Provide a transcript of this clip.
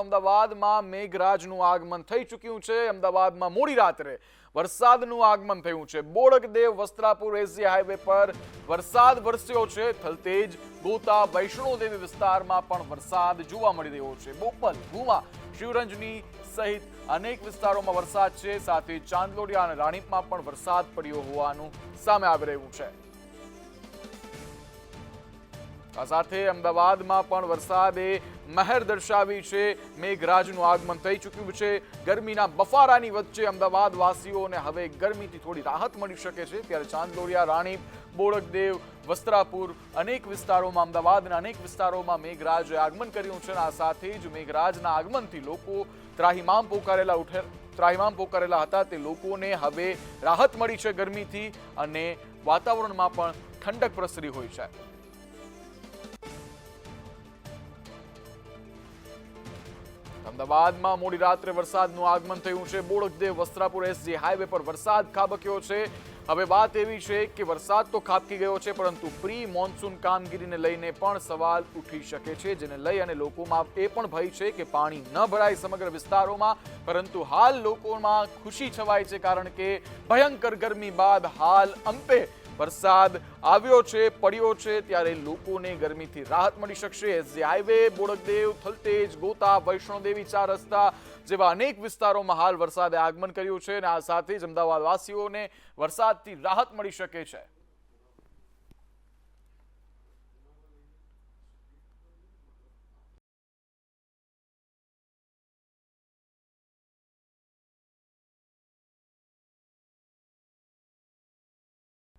અમદાવાદમાં મેઘરાજનું આગમન થઈ ચૂક્યું છે. અમદાવાદમાં મોડી રાત્રે વરસાદનું આગમન થયું છે. બોડકદેવ વસ્ત્રાપુર એસી હાઈવે પર વરસાદ વરસ્યો છે. થલતેજ, ગોતા, વૈષ્ણોદેવી વિસ્તારમાં પણ વરસાદ જોવા મળી રહ્યો છે. બોપલ ગુવા શિવરંજની સહિત અનેક વિસ્તારોમાં વરસાદ છે. સાથે ચાંદલોડિયા અને રાણીપમાં પણ વરસાદ પડ્યો હોવાનું સામે આવી રહ્યું છે. આ સાથે અમદાવાદમાં પણ વરસાદે મહેર દર્શાવી છે. મેઘરાજનું આગમન થઈ ચૂક્યું છે. ગરમીના બફારાની વચ્ચે અમદાવાદ વાસીઓને હવે ગરમીથી થોડી રાહત મળી શકે છે. ત્યારે ચાંદલોડિયા રાણીપ બોળકદેવ વસ્ત્રાપુર અનેક વિસ્તારોમાં, અમદાવાદના અનેક વિસ્તારોમાં મેઘરાજે આગમન કર્યું છે આ સાથે જ મેઘરાજના આગમનથી લોકો ત્રાહિમામ પોકારેલા ઉઠે, ત્રાહિમામ પોકારેલા હતા. તે લોકોને હવે રાહત મળી છે ગરમીથી અને વાતાવરણમાં પણ ઠંડક પ્રસરી હોય છે. અમદાવાદમાં મોડી રાત્રે વરસાદનું આગમન થયું છે. બોડકદેવ વસ્ત્રાપુર એસજી હાઈવે પર વરસાદ ખાબક્યો છે. હવે વાત એવી છે કે વરસાદ તો ખાબકી ગયો છે, પરંતુ પ્રી મોન્સૂન કામગીરીને લઈને પણ સવાલ ઉઠી શકે છે, જેને લઈ અને લોકોમાં એ પણ ભય છે કે પાણી ન ભરાય સમગ્ર વિસ્તારોમાં. પરંતુ હાલ લોકોમાં ખુશી છવાય છે, કારણ કે ભયંકર ગરમી બાદ હાલ અંતે વરસાદ આવ્યો છે, પડ્યો છે, ત્યારે લોકોને ગરમીથી રાહત મળી શકશે. એસજી હાઈવે બોડકદેવ, થલતેજ, ગોતા, વૈષ્ણોદેવી ચાર રસ્તા જેવા અનેક વિસ્તારોમાં હાલ વરસાદે આગમન કર્યું છે અને આ સાથે જ અમદાવાદવાસીઓને વરસાદથી રાહત મળી શકે છે.